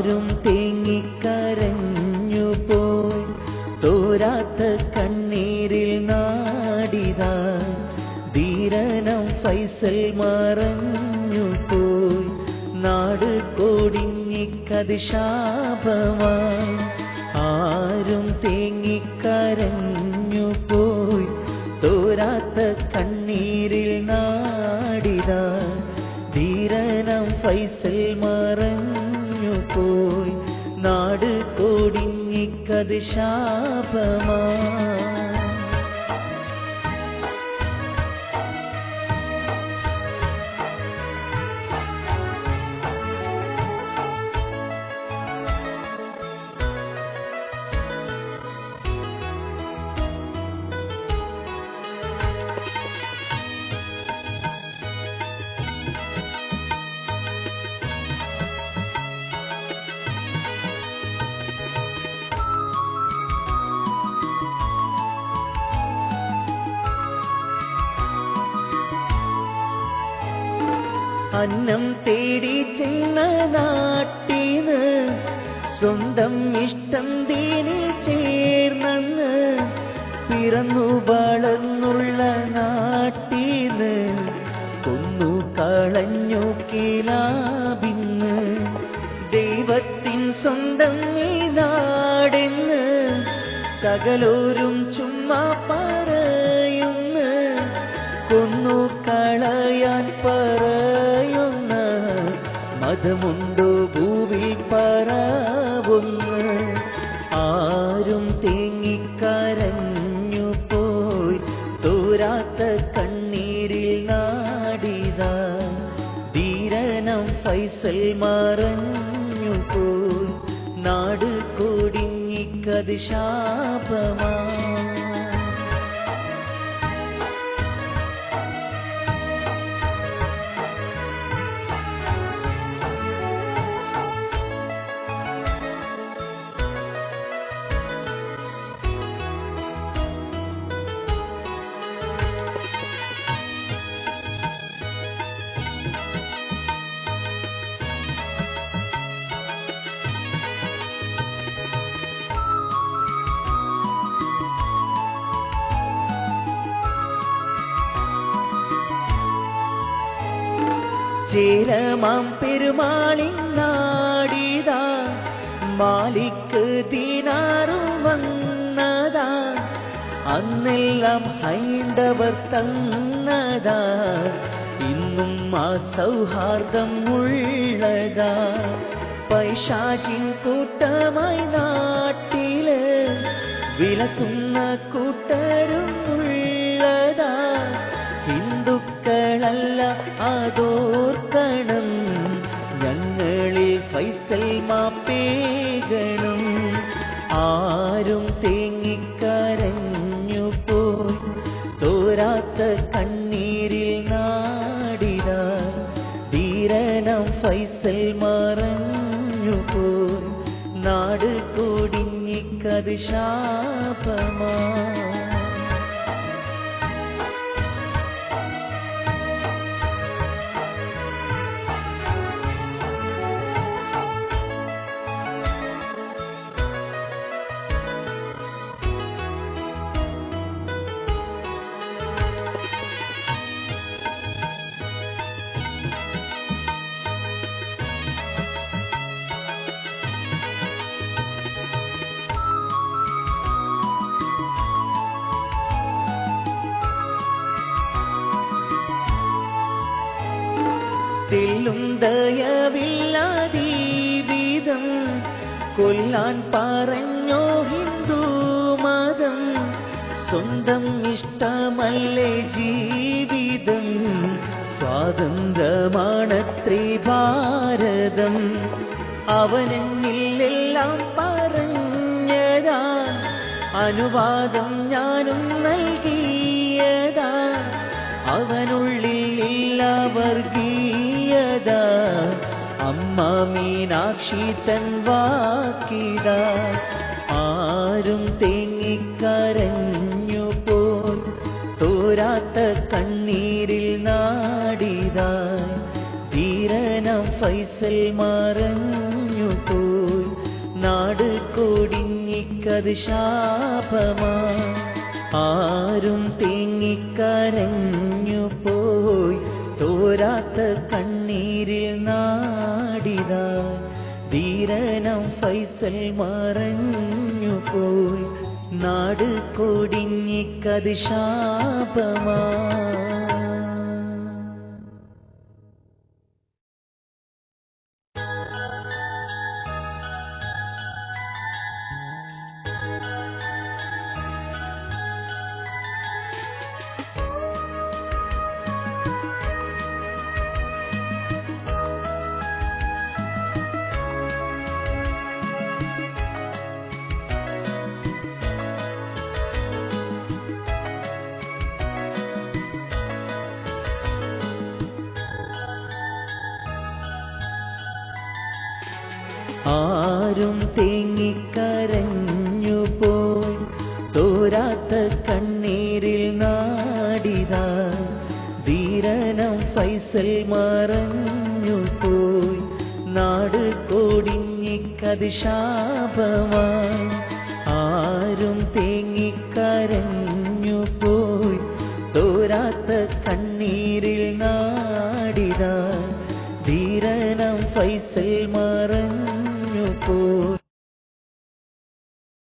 ആരും തേങ്ങിക്കരഞ്ഞു പോയി. തോരാത്ത കണ്ണീരിൽ നാടിതാ. ധീരനം ഫൈസൽ മറഞ്ഞു പോയി. നാട് കൊടിഞ്ഞിക്കത് ആരും തേങ്ങിക്കരഞ്ഞു നാട് കൊടിഞ്ഞിക്കത് ശാപമായി അന്നം തേടി ചെന്ന നാട്ടീന്ന് സ്വന്തം ഇഷ്ടം തേനി ചേർന്നെന്ന് പിറന്നു വളർന്നുള്ള നാട്ടീന്ന് കൊന്നു കളഞ്ഞു കിലാബിന്ന്. ദൈവത്തിൻ സ്വന്തം ഈ നാടെന്ന് സകലോരും ചുമ്മാ കൊന്നു കളയാൻ പറയുന്ന മതമുണ്ടോ ഭൂവിൽ പറവുന്ന ആരും തേങ്ങിക്കരഞ്ഞു പോയി. തോരാത്ത കണ്ണീരിൽ നാടിത. ധീരനം ഫൈസൽ മറഞ്ഞു പോയി. നാട് കൊടിഞ്ഞിക്കത് ശാപമാ சேலமாம் பெருமாளின் நாடிதான் மாலிக்கு தீனாரும் வந்ததான் அன்னெல்லாம் ஐந்தவர் தன்னதான் இன்னும் சௌஹார்தம் உள்ளதா. பைஷாஜின் கூட்டமாய் நாட்டில விலசுன்ன கூட்டரும் ഹിന്ദുക്കളല്ല അതോർക്കണം. ഞങ്ങളിൽ ഫൈസൽ മാപ്പേകണം. ആരും തേങ്ങിക്കരഞ്ഞു പോയി തോരാത്ത കണ്ണീരിൽ നാടിന ധീരനം ഫൈസൽ മറഞ്ഞു പോയി നാട് കൊടിഞ്ഞിക്കത് ശാപമാ. ദയവില്ലാതീവിധം കൊല്ലാൻ പറഞ്ഞോ ഹിന്ദു മതം. സ്വന്തം ഇഷ്ടമല്ലേ ജീവിതം? സ്വാതന്ത്ര്യമാണത്രേ ഭാരതം അവനെല്ലാം പറഞ്ഞതാ. അനുവാദം ഞാനും നൽകിയതാ. അവനുള്ളിൽ ഇല്ല വർഗീയത അമ്മ മീനാക്ഷി തൻ വാക്കിത ആരും തേങ്ങിക്കരഞ്ഞു പോൽ തോരാത്ത കണ്ണീരിൽ നാടിതായി ധീരനം ഫൈസൽ മറഞ്ഞു പോയി. നാട് കൊടിഞ്ഞിക്കത് ശാപമാ. ആരും തേങ്ങിക്കരഞ്ഞു പോയി. തോരാത്ത കണ്ണീരിൽ നാടിത. ധീരനം ഫൈസൽ മറഞ്ഞു പോയി. നാട് കൊടിഞ്ഞിക്കത് ശാപമാ ആരും തേങ്ങിക്കരഞ്ഞു പോയി. തോരാത്ത കണ്ണീരിൽ നാടിത. ധീരനം ഫൈസൽ മറഞ്ഞു പോയി. നാട് കൊടിഞ്ഞിക്കത് ശാപമായി ആരും തേങ്ങിക്കരഞ്ഞു പോയി. തോരാത്ത കണ്ണീരിൽ